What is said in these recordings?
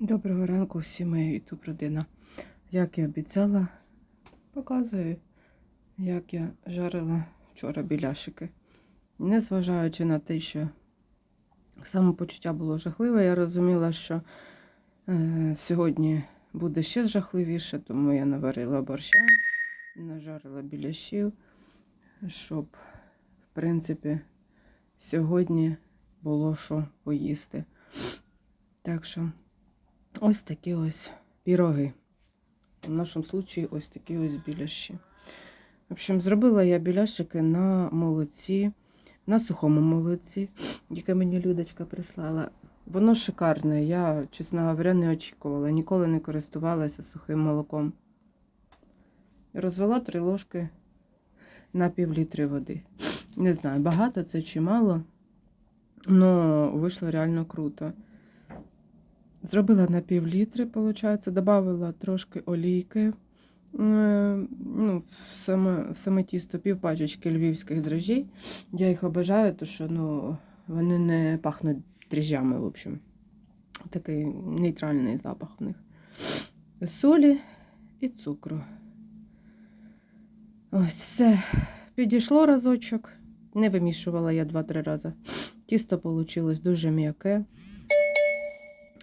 Доброго ранку всім моя ютуб родина. Як і обіцяла, показую, як я жарила вчора біляшики. Незважаючи на те, що самопочуття було жахливе, я розуміла, що е, сьогодні буде ще жахливіше, тому я наварила борща, нажарила біляшів, щоб, в принципі, сьогодні було що поїсти. Так що. Ось такі ось піроги. В нашому случаї ось такі ось біляші. В общем, зробила я біляшики на молоці, на сухому молоці, яке мені Людочка прислала. Воно шикарне. Я, чесно говоря, не очікувала. Ніколи не користувалася сухим молоком. Розвела три ложки на пів літри води. Не знаю, багато це чи мало, але вийшло реально круто. Зробила на пів літри, виходить, додавала трошки олійки. е, Ну, саме, в саме тісто пів львівських дрожжей. Я їх обожаю, тому що ну, вони не пахнуть дріжджами, в общем. Такий нейтральний запах в них. Солі і цукру. Ось все. Підійшло разочок. Не вимішувала я 2-3 рази. Тісто вийшло дуже м'яке.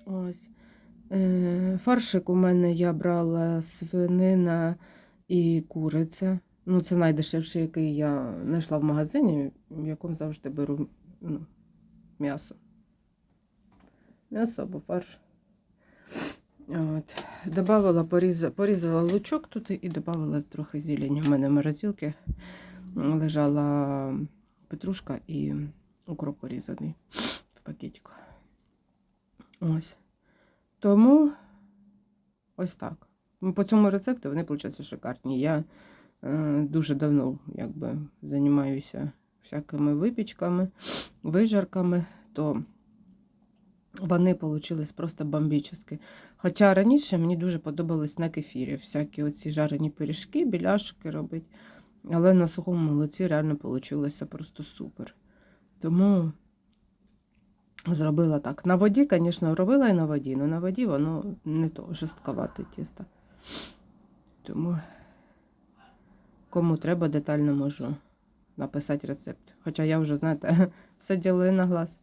Ось. Е, фаршик у мене я брала свинина і куриця. Ну, це найдешевший, який я знайшла в магазині, в якому завжди беру ну, м'ясо. М'ясо або фарш. От. Добавила, порізала, порізала лучок тут і додавала трохи зелені. У мене в морозилці лежала петрушка і укроп порізаний в пакетику. Ось. Тому ось так. Ну, По цьому рецепту вони, виходить, шикарні. Я е, дуже давно якби, займаюся всякими випічками, вижарками, то вони вийшли просто бомбічні. Хоча раніше мені дуже подобалось на кефірі всякі оці жарені пиріжки, біляшки робити. Але на сухому молоці реально вийшло просто супер. Тому зробила так. На воді, звісно, робила і на воді, але на воді воно не то жорстковате тісто. Тому, кому треба, детально можу написати рецепт. Хоча я вже, знаєте, все ділаю на глаз.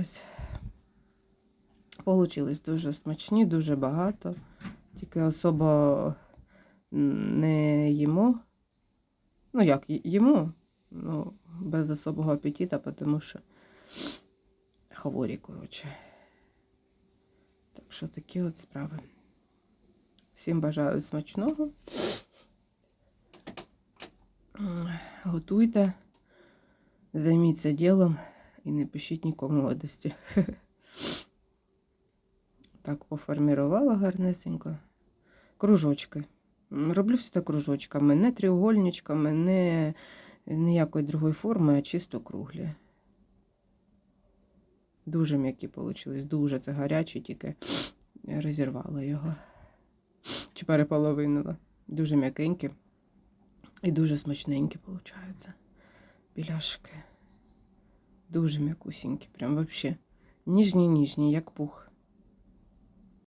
Ось. Получились дуже смачні, дуже багато. Тільки особо не їмо. Ну, як їмо, ну, без особого апетита, тому що хворі, коротше. Так що такі от справи. Всім бажаю смачного. Готуйте, займіться ділом і не пишіть нікому радості. Так, поформірувала гарнесенько. Кружочки. Роблю все кружочками, не треугольничками, не ніякої другої форми, а чисто круглі. Дуже м'які вийшли, дуже це гарячі, тільки розірвала його. Чи переполовинила. Дуже м'якенькі і дуже смачненькі получаються. Біляшки. Дуже м'якусінькі, прям вообще. Ніжні-ніжні, як пух.